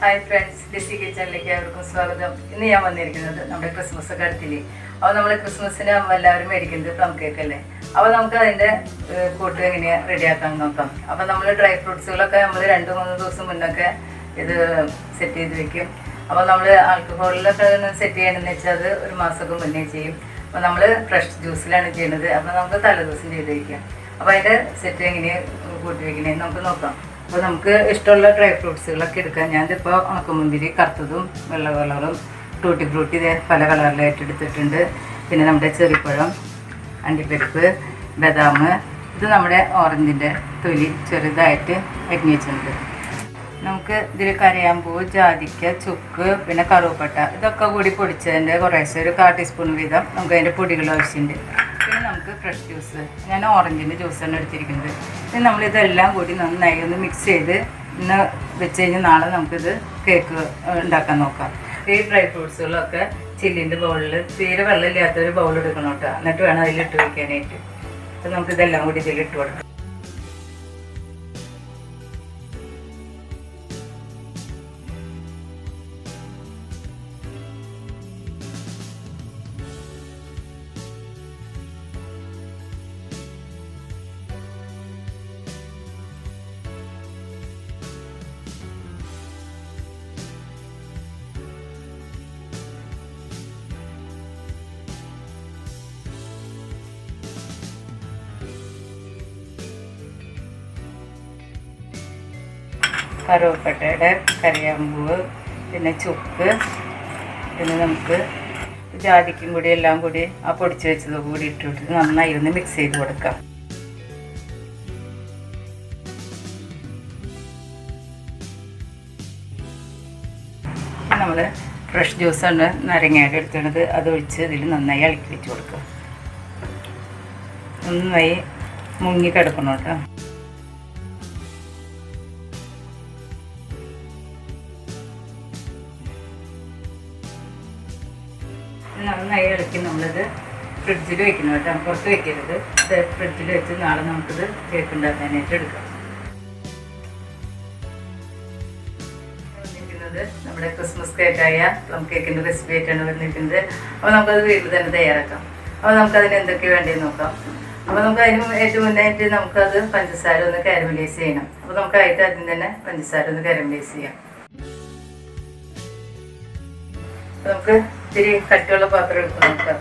Hi friends DC കിച്ചണിലേക്ക് അവർക്കും സ്വാഗതം. ഇന്ന് ഞാൻ വന്നിരിക്കുന്നത് നമ്മുടെ ക്രിസ്മസ് ഒക്കെ അപ്പോൾ നമ്മൾ ക്രിസ്മസിന് എല്ലാവരും മേടിക്കുന്നത് പ്ലം കേക്ക് അല്ലേ? അപ്പോൾ നമുക്ക് അതിന്റെ കൂട്ട് എങ്ങനെയാണ് റെഡിയാക്കാൻ നോക്കാം. അപ്പോൾ നമ്മൾ ഡ്രൈ ഫ്രൂട്ട്സുകളൊക്കെ നമ്മൾ രണ്ട് മൂന്ന് ദിവസം മുന്നൊക്കെ ഇത് സെറ്റ് ചെയ്ത് വെക്കും. അപ്പോൾ നമ്മൾ ആൽക്കഹോളിലൊക്കെ സെറ്റ് ചെയ്യണമെന്ന് വെച്ചാൽ അത് ഒരു മാസമൊക്കെ മുന്നേ ചെയ്യും. അപ്പോൾ നമ്മൾ ഫ്രഷ് ജ്യൂസിലാണ് ചെയ്യുന്നത്. അപ്പോൾ നമുക്ക് തലേദിവസം ചെയ്ത് വയ്ക്കാം അപ്പോൾ അതിന്റെ സെറ്റ് എങ്ങനെയാണ് കൂട്ടി വയ്ക്കണേന്ന് നമുക്ക് നോക്കാം. അപ്പോൾ നമുക്ക് ഇഷ്ടമുള്ള ഡ്രൈ ഫ്രൂട്ട്സുകളൊക്കെ എടുക്കാം. ഞാനിതിപ്പോൾ ഉണക്കമുന്തിരി കറുത്തതും വെള്ള കളറും ടൂട്ടി ഫ്രൂട്ടി പല കളറിലായിട്ട് എടുത്തിട്ടുണ്ട് പിന്നെ നമ്മുടെ ചെറിപ്പഴം അണ്ടിപ്പരിപ്പ് ബദാം ഇത് നമ്മുടെ ഓറഞ്ചിന്റെ തൊലി ചെറുതായിട്ട് അരിഞ്ഞ് വെച്ചിട്ടുണ്ട്. നമുക്ക് ഇതിൽ കരയാമ്പൂ ജാതിക്ക ചുക്ക് പിന്നെ കറുവപ്പട്ട ഇതൊക്കെ കൂടി പൊടിച്ചതിന്റെ കുറേശ്ശെ ഒരു കാ ടീസ്പൂൺ വീതം നമുക്ക് അതിന്റെ പൊടികൾ ആവശ്യമുണ്ട് നമുക്ക് ഫ്രഷ് ജ്യൂസ് ഞാൻ ഓറഞ്ചിന്റെ ജ്യൂസാണ് എടുത്തിരിക്കുന്നത്. പിന്നെ നമ്മളിതെല്ലാം കൂടി നന്നായി ഒന്ന് മിക്സ് ചെയ്ത് ഇന്ന് വെച്ച് കഴിഞ്ഞാൽ നാളെ നമുക്കിത് കേക്ക് ഉണ്ടാക്കാൻ നോക്കാം. ഈ ഡ്രൈ ഫ്രൂട്ട്സുകളൊക്കെ ചില്ലിന്റെ ബൗളിൽ തീരെ വെള്ളമില്ലാത്തൊരു ബൗൾ എടുക്കണം കേട്ടോ. എന്നിട്ട് വേണം അതിലിട്ട് വയ്ക്കാനായിട്ട് അപ്പം നമുക്കിതെല്ലാം കൂടി ഇതിലിട്ട് കൊടുക്കാം. കറുവപ്പട്ടയുടെ കറിയാമ്പൂവ് പിന്നെ ചുക്ക് പിന്നെ നമുക്ക് ജാതിക്കും കൂടി എല്ലാം കൂടി ആ പൊടിച്ച് വെച്ചത് കൂടി ഇട്ടിട്ട് നന്നായി ഒന്ന് മിക്സ് ചെയ്ത് കൊടുക്കാം. നമ്മൾ ഫ്രഷ് ജ്യൂസാണ് നാരങ്ങയുടെ എടുത്തിടുന്നത് അത് ഒഴിച്ച് ഇതിൽ നന്നായി ഇളക്കി വെച്ച് കൊടുക്കുക നന്നായി മുങ്ങി കിടക്കണം കേട്ടോ. ഫ്രിഡ്ജിൽ വെക്കണം കേട്ടോ. പുറത്ത് വെക്കരുത്. ഇത് ഫ്രിഡ്ജിൽ വെച്ച് നാളെ നമുക്കിത് കേക്ക് ഉണ്ടാക്കാനായിട്ട് എടുക്കാം. നമ്മുടെ ക്രിസ്മസ് കേക്കായ പ്ലം കേക്കിന്റെ റെസിപ്പി ആയിട്ടാണ് വന്നിരിക്കുന്നത്. അപ്പോൾ നമുക്കത് വീട്ടിൽ തന്നെ തയ്യാറാക്കാം. അപ്പോൾ നമുക്കതിന് എന്തൊക്കെ വേണ്ടതെന്ന് നോക്കാം. അപ്പോൾ നമുക്ക് അതിന് ഏറ്റവും മുന്നായിട്ട് നമുക്കത് പഞ്ചസാര ഒന്ന് കാരമലൈസ് ചെയ്യണം. അപ്പോൾ നമുക്കായിട്ട് ആദ്യം തന്നെ പഞ്ചസാര ഒന്ന് കാരമലൈസ് ചെയ്യാം. നമുക്ക് ഇത്തിരി കട്ടിയുള്ള പാത്രം എടുക്കാം നോക്കാം.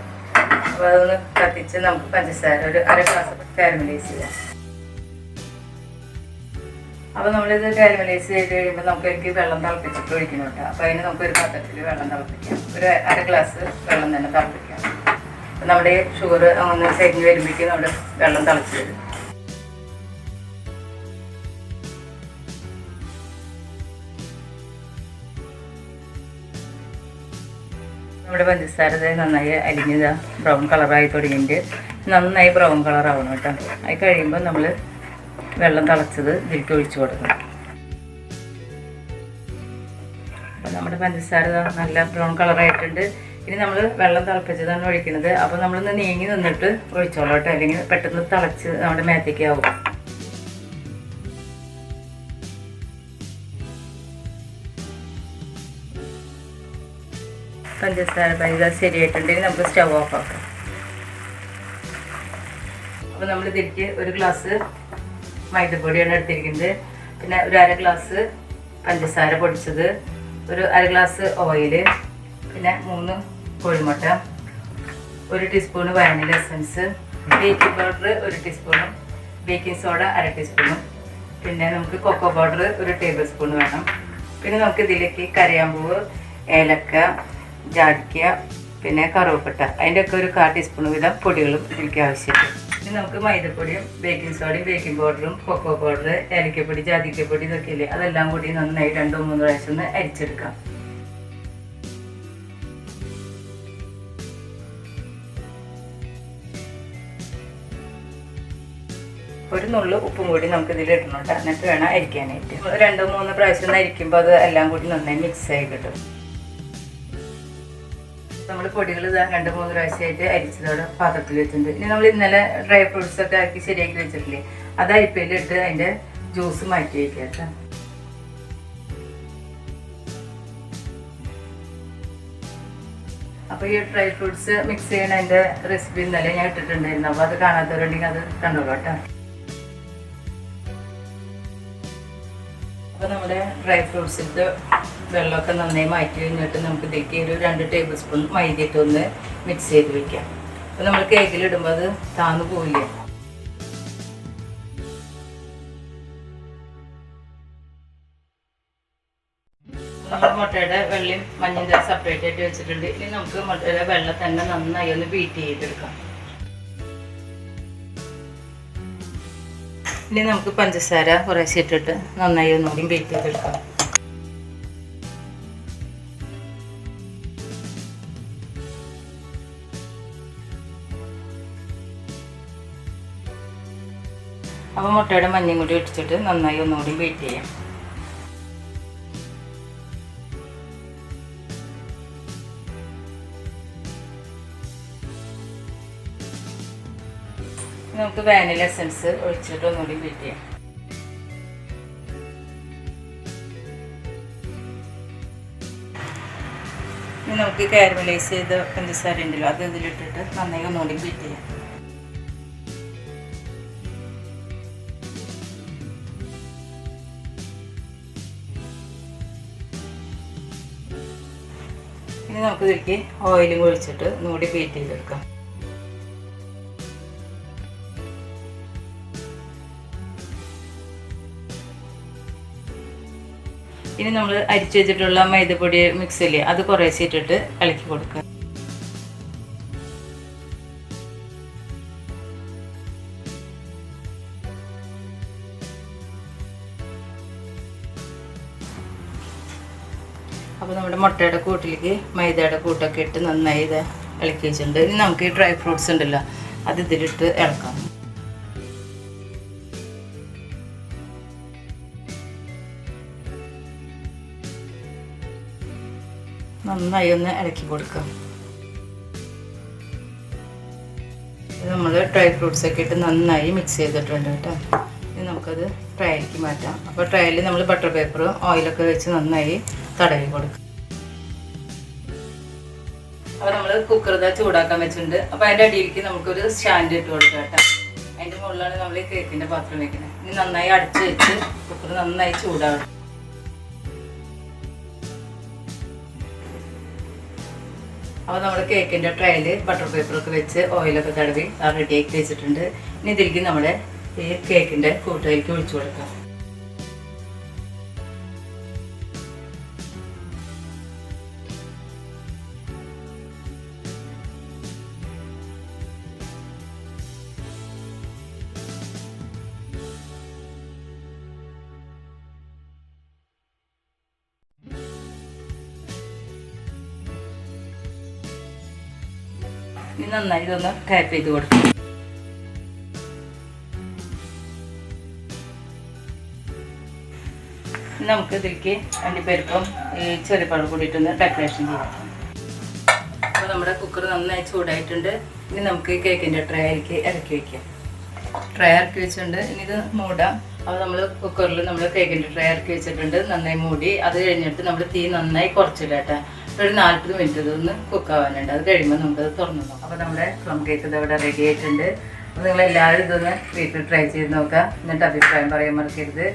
അപ്പോൾ അതൊന്ന് കത്തിച്ച് നമുക്ക് പഞ്ചസാര ഒരു അര ഗ്ലാസ് കാരമലൈസ് ചെയ്യാം. അപ്പോൾ നമ്മളിത് കാരമലൈസ് ചെയ്ത് കഴിയുമ്പോൾ നമുക്ക് എനിക്ക് വെള്ളം തിളപ്പിച്ചിട്ട് ഒഴിക്കണം കേട്ടോ. അപ്പോൾ അതിന് നമുക്ക് ഒരു പാത്രത്തിൽ വെള്ളം തിളപ്പിക്കാം. ഒരു അര ഗ്ലാസ് വെള്ളം തന്നെ തിളപ്പിക്കാം. നമ്മുടെ ഷുഗർ അങ്ങനെ സെരിഞ്ഞ് വരുമ്പോഴേക്കും നമ്മുടെ വെള്ളം തിളച്ച് വരും. നമ്മുടെ പഞ്ചസാര നന്നായി അരിഞ്ഞതാ. ബ്രൗൺ കളറായി തുടങ്ങിയിട്ട്. നന്നായി ബ്രൗൺ കളറാവണം കേട്ടോ. അത് കഴിയുമ്പോൾ നമ്മൾ വെള്ളം തിളച്ചത് ഇതിലേക്ക് ഒഴിച്ചു കൊടുക്കണം. അപ്പോൾ നമ്മുടെ പഞ്ചസാര നല്ല ബ്രൗൺ കളറായിട്ടുണ്ട് ഇനി നമ്മൾ വെള്ളം തിളപ്പിച്ചതാണ് ഒഴിക്കുന്നത്. അപ്പോൾ നമ്മളൊന്ന് നീങ്ങി നിന്നിട്ട് ഒഴിച്ചോളാം കേട്ടോ. അല്ലെങ്കിൽ പെട്ടെന്ന് തിളച്ച് നമ്മുടെ മേത്തേക്ക് പഞ്ചസാര പൈസ ശരിയായിട്ടുണ്ടെങ്കിൽ നമുക്ക് സ്റ്റവ് ഓഫ് ആക്കാം. അപ്പോൾ നമ്മൾ ഇതിലേക്ക് ഒരു ഗ്ലാസ് മൈദപ്പൊടിയാണ് എടുത്തിരിക്കുന്നത്. പിന്നെ ഒരു അര ഗ്ലാസ് പഞ്ചസാര പൊടിച്ചത്. ഒരു അര ഗ്ലാസ് ഓയിൽ പിന്നെ മൂന്ന് കോഴിമുട്ട ഒരു teaspoon vanilla essence baking powder ഒരു ടീസ്പൂണും ബേക്കിംഗ് സോഡ അര ടീസ്പൂണും പിന്നെ നമുക്ക് കൊക്കോ പൗഡർ ഒരു ടേബിൾ സ്പൂൺ വേണം. പിന്നെ നമുക്ക് ഇതിലേക്ക് കരയാമ്പൂവ് ഏലക്ക ജാതിക്ക പിന്നെ കറുവപ്പട്ട. അതിന്റെ ഒക്കെ ഒരു കാ ടീസ്പൂൺ വീതം പൊടികളും ഇതിലേക്ക് ആവശ്യമുണ്ട്. ഇനി നമുക്ക് മൈദപ്പൊടിയും ബേക്കിംഗ് സോഡയും ബേക്കിംഗ് പൗഡറും കൊക്കോ പൗഡർ ഏലക്കപ്പൊടി ജാതിക്കപ്പൊടി ഇതൊക്കെ ഇല്ലേ? അതെല്ലാം കൂടി നന്നായി രണ്ടോ മൂന്നോ പ്രാവശ്യം ഒന്ന് അരിച്ചെടുക്കാം. ഒരു നുള്ളു ഉപ്പും കൂടി നമുക്ക് ഇതിൽ ഇടണോട്ട് എന്നിട്ട് വേണം അരിക്കാനായിട്ട്. രണ്ടോ മൂന്നോ പ്രാവശ്യം ഒന്ന് അരിക്കുമ്പോൾ അത് എല്ലാം കൂടി നന്നായി മിക്സ് ആയി കിട്ടും. നമ്മൾ പൊടികൾ രണ്ട് മൂന്ന് പ്രാവശ്യമായിട്ട് അരിച്ചതോടെ പാത്രത്തിൽ വെച്ചിട്ടുണ്ട്. ഇനി നമ്മൾ ഇന്നലെ ഡ്രൈ ഫ്രൂട്ട്സ് ഒക്കെ ആക്കി ശരിയാക്കി വെച്ചിട്ടില്ലേ? അത് അരിപ്പയിലിട്ട് അതിന്റെ ജ്യൂസ് മാറ്റി വയ്ക്കുക കേട്ടോ. അപ്പോൾ ഈ ഡ്രൈ ഫ്രൂട്ട്സ് മിക്സ് ചെയ്യണ എന്റെ റെസിപ്പി ഇന്നലെ ഞാൻ ഇട്ടിട്ടുണ്ടായിരുന്നു. അപ്പോൾ അത് കാണാത്തവരുണ്ടെങ്കിൽ അത് കണ്ടോളൂട്ടോ അപ്പോൾ നമ്മുടെ ഡ്രൈ ഫ്രൂട്ട്സ് ഫ്രൂട്ട്സിന്റെ വെള്ളമൊക്കെ നന്നായി മാറ്റി കഴിഞ്ഞിട്ട് നമുക്ക് ഇതിലേക്ക് ഒരു രണ്ട് ടേബിൾ സ്പൂൺ മൈദ ഇട്ടൊന്ന് മിക്സ് ചെയ്ത് വെക്കാം. അപ്പോൾ നമ്മൾ കേക്കിലിടുമ്പോൾ അത് താന്ന് പോവില്ല? മുട്ടയുടെ വെള്ളയും മഞ്ഞയും സെപ്പറേറ്റ് ആയിട്ട് വെച്ചിട്ടുണ്ട്. ഇനി നമുക്ക് മുട്ടയുടെ വെള്ളം തന്നെ നന്നായി ഒന്ന് ബീറ്റ് ചെയ്തെടുക്കാം. ഇനി നമുക്ക് പഞ്ചസാര കുറേശ്ശെ ഇട്ടിട്ട് നന്നായി ഒന്നുകൂടി ബീറ്റ് ചെയ്തെടുക്കാം. അപ്പോൾ മുട്ടയുടെ മഞ്ഞയും കൂടി ഇടിച്ചിട്ട് നന്നായി ഒന്നുകൂടി ബീറ്റ് ചെയ്യാം. നമുക്ക് വാനില എസൻസ് ഒഴിച്ചിട്ട് ഒന്നുകൂടി ബീറ്റ് ചെയ്യാം. ഇനി നമുക്ക് കാരമലൈസ് ചെയ്ത പഞ്ചസാര ഉണ്ടല്ലോ അത് ഇതിലിട്ടിട്ട് നന്നായി ഒന്നുകൂടി ബീറ്റ് ചെയ്യാം. ഇനി നമുക്ക് ഇതിലേക്ക് ഓയിലും ഒഴിച്ചിട്ട് ഒന്നുകൂടി ബീറ്റ് ചെയ്തെടുക്കാം. ഇനി നമ്മൾ അരിച്ചു വെച്ചിട്ടുള്ള മൈദപ്പൊടി മിക്സ് ഇല്ലേ അത് കുറേശ്ശെ ഇട്ടിട്ട് ഇളക്കി കൊടുക്കുക. മുട്ടയുടെ കൂട്ടിലേക്ക് മൈദയുടെ കൂട്ടൊക്കെ ഇട്ട് നന്നായി ഇത് ഇളക്കി വെച്ചിട്ടുണ്ട് ഇനി നമുക്ക് ഈ ഡ്രൈ ഫ്രൂട്ട്സ് ഉണ്ടല്ലോ അത് ഇതിലിട്ട് ഇളക്കാം. നന്നായി ഒന്ന് ഇളക്കി കൊടുക്കാം. നമ്മൾ ഡ്രൈ ഫ്രൂട്ട്സ് ഒക്കെ ഇട്ട് നന്നായി മിക്സ് ചെയ്തിട്ടുണ്ട് കേട്ടോ. ഇനി നമുക്കത് ട്രയലിലേക്ക് മാറ്റാം. അപ്പോൾ ട്രയലിൽ നമ്മൾ ബട്ടർ പേപ്പറും ഓയിലൊക്കെ വെച്ച് നന്നായി തടവി കൊടുക്കും. അപ്പോൾ നമ്മൾ കുക്കർ ഇതാ ചൂടാക്കാൻ വെച്ചിട്ടുണ്ട്. അപ്പോൾ അതിന്റെ അടിയിലേക്ക് നമുക്കൊരു സ്റ്റാൻഡ് ഇട്ട് കൊടുക്കാം കേട്ടോ. അതിന്റെ മുകളിലാണ് നമ്മൾ ഈ കേക്കിന്റെ പാത്രം വെക്കുന്നത്. ഇനി നന്നായി അടച്ച് വെച്ച് കുക്കർ നന്നായി ചൂടാവും അപ്പോൾ നമ്മുടെ കേക്കിന്റെ ട്രയൽ ബട്ടർ പേപ്പറൊക്കെ വെച്ച് ഓയിലൊക്കെ തടവി റെഡി ആക്കി വെച്ചിട്ടുണ്ട്. ഇനി ഇതിലേക്ക് നമ്മുടെ ഈ കേക്കിന്റെ കൂട്ടുകാരിക്ക് ഒഴിച്ചു കൊടുക്കാം. ഇനി നന്നായി ഇതൊന്ന് ടാപ്പ് ചെയ്ത് കൊടുക്കും. നമുക്ക് ഇതിലേക്ക് അണ്ടിപ്പരിപ്പും ഈ ചെറിയപ്പഴം കൂടിയിട്ടൊന്ന് ഡെക്കറേഷൻ ചെയ്യാം. അപ്പോൾ നമ്മുടെ കുക്കർ നന്നായി ചൂടായിട്ടുണ്ട്. ഇനി നമുക്ക് കേക്കിന്റെ ട്രേയിലേക്ക് ഇറക്കി വയ്ക്കാം ട്രേ ഇറക്കി വെച്ചിട്ടുണ്ട്. ഇനി ഇത് മൂടാം. അപ്പോൾ നമ്മൾ കുക്കറിൽ നമ്മൾ കേക്കിന്റെ ട്രേ ഇറക്കി വെച്ചിട്ടുണ്ട്. നന്നായി മൂടി. അത് കഴിഞ്ഞിട്ട് നമ്മൾ തീ നന്നായി കുറച്ചിടട്ടെ ഒരു നാൽപ്പത് മിനിറ്റ് ഇതൊന്ന് കുക്ക് ആവാനുണ്ട്. അത് കഴിയുമ്പോൾ നമുക്കത് തുറന്നു നോക്കാം. അപ്പോൾ നമ്മുടെ പ്ലം കേക്ക് ഇതവിടെ റെഡി ആയിട്ടുണ്ട്. അപ്പോൾ നിങ്ങൾ എല്ലാവരും ഇതൊന്ന് വീട്ടിൽ ട്രൈ ചെയ്ത് നോക്കുക. എന്നിട്ട് അഭിപ്രായം പറയാൻ മറക്കരുത്.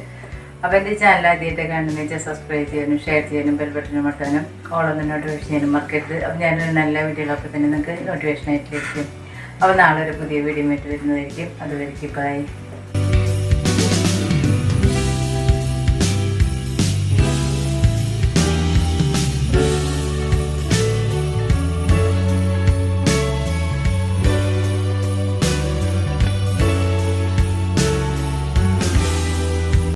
അപ്പോൾ എന്റെ ചാനൽ ആദ്യമായിട്ട് കാണുന്ന വെച്ചാൽ സബ്സ്ക്രൈബ് ചെയ്യാനും ഷെയർ ചെയ്യാനും ബെൽ ബട്ടൺ മട്ടാനും ഓളൊന്ന് നോട്ടിഫിക്കേഷൻ ചെയ്യാനും മറക്കരുത്. അപ്പോൾ ഞാനൊരു നല്ല വീഡിയോകളൊക്കെ തന്നെ നിങ്ങൾക്ക് നോട്ടിഫിക്കേഷൻ ആയിട്ട് ലഭിക്കും അപ്പോൾ നാളെ ഒരു പുതിയ വീഡിയോ ആയിട്ട് വരുന്നതായിരിക്കും. അതുവരെയ്ക്ക് ബൈ